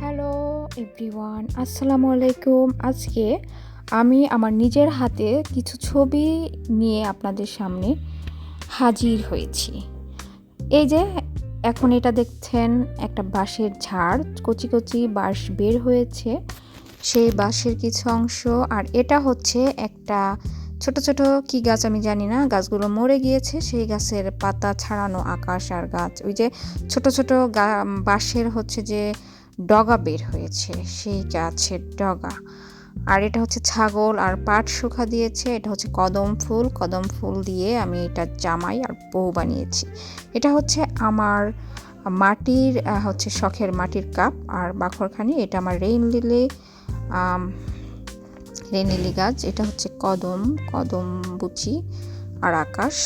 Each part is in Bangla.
হ্যালো এভরিওয়ান, আসসালামু আলাইকুম। আজকে আমি আমার নিজের হাতে কিছু ছবি নিয়ে আপনাদের সামনে হাজির হয়েছি। এই যে, এখন এটা দেখছেন একটা বাঁশের ঝাড়, কচি কচি বাঁশ বের হয়েছে। সেই বাঁশের কিছু অংশ, আর এটা হচ্ছে একটা ছোট ছোট কি গাছ আমি জানি না, গাছগুলো মরে গিয়েছে, সেই গাছের পাতা ছাড়ানো আকাশ আর গাছ। ওই যে ছোট ছোট গা- বাঁশের হচ্ছে যে ডগা বের হয়েছে, সেই গাছের ডগা। আর এটা হচ্ছে ছাগল, আর পাট শুকা দিয়েছে, এটা হচ্ছে কদম ফুল। কদম ফুল দিয়ে আমি এটা জামাই আর বউ বানিয়েছি। এটা হচ্ছে আমার মাটির হচ্ছে শখের মাটির কাপ আর বাখরখানি। এটা আমার রেইন লিলি রেইন লিলি গাছ। এটা হচ্ছে কদম কদম বুচি আর আকাশ।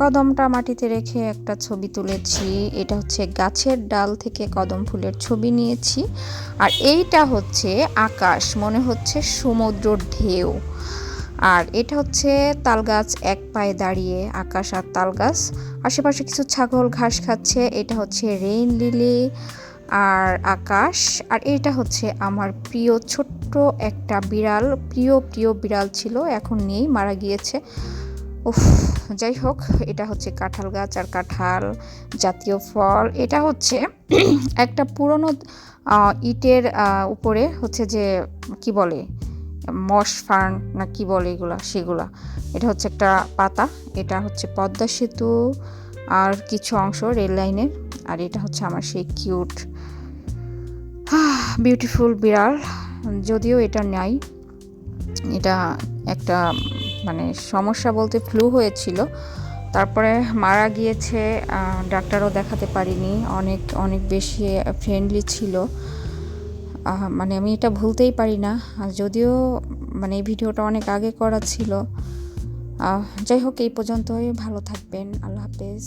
কদমটা মাটিতে রেখে একটা ছবি তুলেছি। এটা হচ্ছে গাছের ডাল থেকে কদম ফুলের ছবি নিয়েছি। আর এইটা হচ্ছে আকাশ, মনে হচ্ছে সমুদ্রর ঢেউ। আর এটা হচ্ছে তাল গাছ এক পায়ে দাঁড়িয়ে, আকাশ আর তাল গাছ আশেপাশে কিছু ছাগল ঘাস খাচ্ছে, এটা হচ্ছে রেইন লিলি আর আকাশ। আর এটা হচ্ছে আমার প্রিয় ছোট্ট একটা বিড়াল, প্রিয় প্রিয় বিড়াল ছিল, এখন নেই, মারা গিয়েছে। উফ যাই হোক এটা হচ্ছে কাঁঠাল গাছ আর কাঁঠাল জাতীয় ফল। এটা হচ্ছে একটা পুরনো ইটের উপরে হচ্ছে যে, কি বলে, মশ ফার্ন না কি বলে এগুলা, সেগুলা। এটা হচ্ছে একটা পাতা, এটা হচ্ছে পদ্মা সেতু আর কিছু অংশ রেল লাইনের আর এটা হচ্ছে আমার সেই কিউট বিউটিফুল বিড়াল। যদিও এটা নাই, এটা একটা মানে সমস্যা বলতে ফ্লু হয়েছিল। তারপরে মারা গিয়েছে ডাক্তারও দেখাতে পারিনি। অনেক অনেক বেশি ফ্রেন্ডলি ছিল। মানে আমি এটা ভুলতেই পারি না। যদিও মানে এই ভিডিওটা অনেক আগে করা ছিল। যাই হোক, এই পর্যন্তই। ভালো থাকবেন। আল্লাহ হাফেজ।